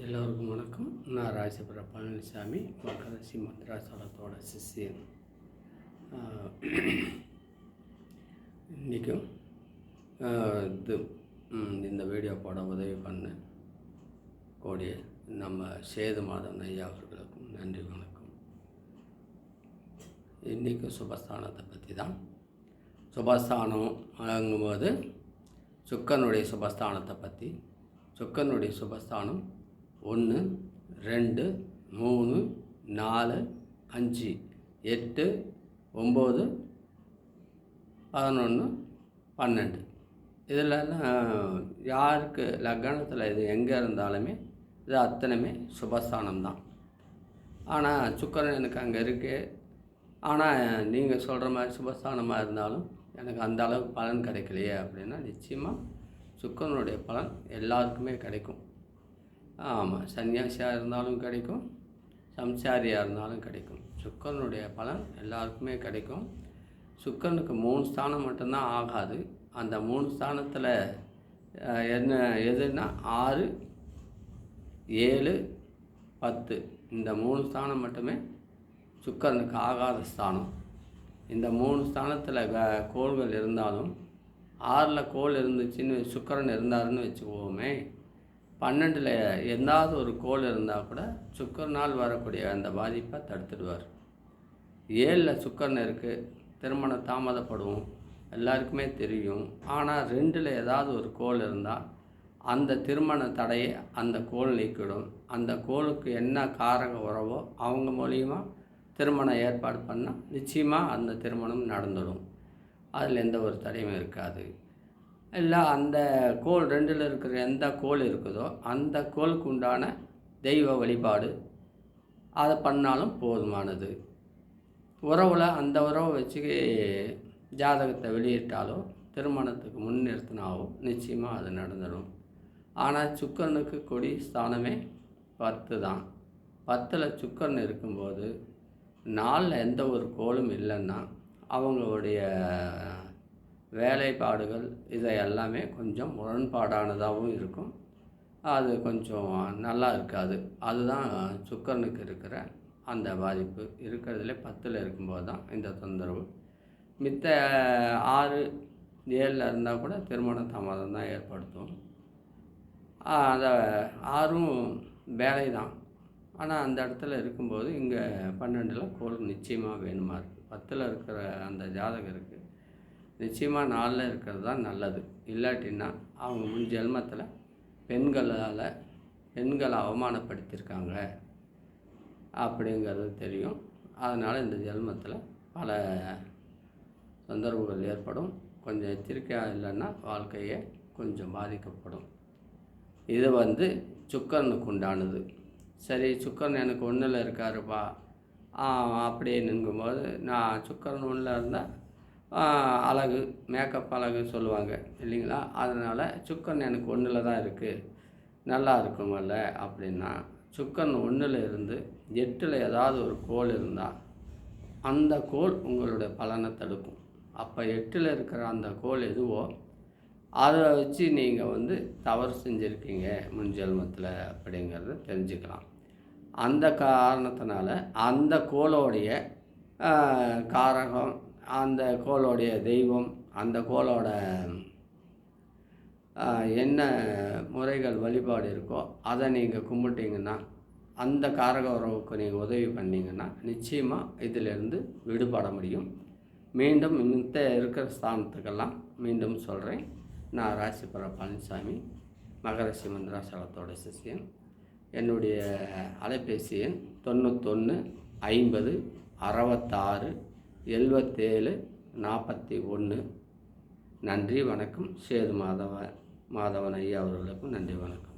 எல்லோருக்கும் வணக்கம். நான் ராசிபுர பழனிசாமி மக்களசி மந்திராசலத்தோட சிஷியன். இன்றைக்கும் இது இந்த வீடியோ போட உதவி பண்ண கூடிய நம்ம சேது மாதவன் ஐயா அவர்களுக்கும் நன்றி வணக்கம். இன்றைக்கும் சுபஸ்தானத்தை பற்றி தான் சுபஸ்தானம் வழங்கும்போது சுக்கனுடைய சுபஸ்தானத்தை பற்றி சுக்கனுடைய சுபஸ்தானம் ஒன்று ரெண்டு மூணு நாலு அஞ்சு எட்டு ஒம்பது பதினொன்று பன்னெண்டு. இதிலெல்லாம் யாருக்கு லக்னத்தில் இது எங்கே இருந்தாலுமே இது அத்தனையுமே சுபஸ்தானம் தான் ஆனால் சுக்கரன் எனக்கு அங்கே இருக்குது ஆனால் நீங்கள் சொல்கிற மாதிரி சுபஸ்தானமாக இருந்தாலும் எனக்கு அந்த அளவுக்கு பலன் கிடைக்கலையே அப்படின்னா நிச்சயமாக சுக்கரனுடைய பலன் எல்லாருக்குமே கிடைக்கும். ஆமாம் சன்னியாசியாக இருந்தாலும் கிடைக்கும் சம்சாரியாக இருந்தாலும் கிடைக்கும். சுக்கரனுடைய பலன் எல்லாருக்குமே கிடைக்கும். சுக்கரனுக்கு மூணு ஸ்தானம் மட்டும்தான் ஆகாது. அந்த மூணு ஸ்தானத்தில் என்ன எதுன்னா ஆறு ஏழு பத்து. இந்த மூணு ஸ்தானம் மட்டுமே சுக்கரனுக்கு ஆகாத ஸ்தானம். இந்த மூணு ஸ்தானத்தில் கோள்கள் இருந்தாலும் ஆறில் கோள் இருந்துச்சுன்னு சுக்கரன் இருந்தாருன்னு வச்சுக்குவோமே பன்னெண்டில் எந்தாவது ஒரு கோள் இருந்தால் கூட சுக்கரனால் வரக்கூடிய அந்த பாதிப்பை தடுத்துடுவார். ஏழில் சுக்கரன் இருக்குது திருமணம் தாமதப்படுவோம் எல்லாருக்குமே தெரியும். ஆனால் ரெண்டில் ஏதாவது ஒரு கோள் இருந்தால் அந்த திருமண தடையை அந்த கோள் நீக்கிடும். அந்த கோளுக்கு என்ன காரக உறவோ அவங்க மூலியமாக திருமணம் ஏற்பாடு பண்ணால் நிச்சயமாக அந்த திருமணம் நடந்துடும். அதில் எந்த ஒரு தடையும் இருக்காது. இல்லை அந்த கோள் ரெண்டில் இருக்கிற எந்த கோள் இருக்குதோ அந்த கோளுக்கு உண்டான தெய்வ வழிபாடு அதை பண்ணாலும் போதுமானது. உறவில் அந்த உறவை வச்சு ஜாதகத்தை வெளியிட்டாலோ திருமணத்துக்கு முன்னிறுத்தினாவோ நிச்சயமாக அது நடந்துடும். ஆனால் சுக்கரனுக்கு கொடி ஸ்தானமே பத்து தான். பத்தில் சுக்கரன் இருக்கும்போது நாளில் எந்த ஒரு கோளும் இல்லைன்னா அவங்களுடைய வேலைப்பாடுகள் இதை எல்லாமே கொஞ்சம் முரண்பாடானதாகவும் இருக்கும். அது கொஞ்சம் நல்லா இருக்காது. அதுதான் சுக்கரனுக்கு இருக்கிற அந்த பாதிப்பு. இருக்கிறதுல பத்தில் இருக்கும்போது தான் இந்த தொந்தரவு. மித்த ஆறு ஏழில் இருந்தால் கூட திருமண தாமதம் தான் ஏற்படுத்தும். அந்த ஆறும் வேலை தான். ஆனால் அந்த இடத்துல இருக்கும்போது இங்கே பன்னெண்டில் கோல் நிச்சயமாக வேணுமா இருக்குது பத்தில் இருக்கிற அந்த ஜாதகருக்கு நிச்சயமாக நாளில் இருக்கிறது தான் நல்லது. இல்லாட்டின்னா அவங்க முன் ஜென்மத்தில் பெண்களால் பெண்களை அவமானப்படுத்தியிருக்காங்க. அப்படிங்கிறது தெரியும். அதனால் இந்த ஜென்மத்தில் பல தொந்தரவுகள் ஏற்படும். கொஞ்சம் எச்சரிக்கையாக இல்லைன்னா வாழ்க்கையை கொஞ்சம் பாதிக்கப்படும். இது வந்து சுக்கரனுக்கு உண்டானது. சரி சுக்கரன் எனக்கு ஒன்றில் இருக்காருப்பா. அப்படின்னுங்கும்போது நான் சுக்கரன் ஒன்றில் இருந்தால் அழகு மேக்கப் அழகு சொல்லுவாங்க இல்லைங்களா? அதனால் சுக்கன் எனக்கு ஒன்றில் தான் இருக்குது நல்லா இருக்குமல்ல அப்படின்னா சுக்கன் ஒன்றில் இருந்து எட்டில் ஏதாவது ஒரு கோல் இருந்தால் அந்த கோல் உங்களுடைய பலனை தடுக்கும். அப்போ எட்டில் இருக்கிற அந்த கோல் எதுவோ அதை வச்சு நீங்கள் வந்து தவறு செஞ்சுருக்கீங்க முன்ஜென்மத்தில் அப்படிங்கிறத தெரிஞ்சுக்கலாம். அந்த காரணத்தினால அந்த கோளோடைய காரகம் அந்த கோளோடைய தெய்வம் அந்த கோளோட என்ன முறைகள் வழிபாடு இருக்கோ அதை நீங்கள் கும்பிட்டீங்கன்னா அந்த காரக உறவுக்கு நீங்கள் உதவி பண்ணிங்கன்னா நிச்சயமாக இதிலிருந்து விடுபட முடியும். மீண்டும் மித்த இருக்கிற ஸ்தானத்துக்கெல்லாம் மீண்டும் சொல்கிறேன் நான் ராசிபுர பழனிசாமி மகரசி மந்திராசலத்தோட சிஷியன். என்னுடைய அலைபேசி எண் தொண்ணூத்தொன்று ஐம்பது அறுபத்தாறு எழுபத்தேழு நாற்பத்தி ஒன்று. நன்றி வணக்கம். சேது மாதவ மாதவன் ஐயா அவர்களுக்கும் நன்றி வணக்கம்.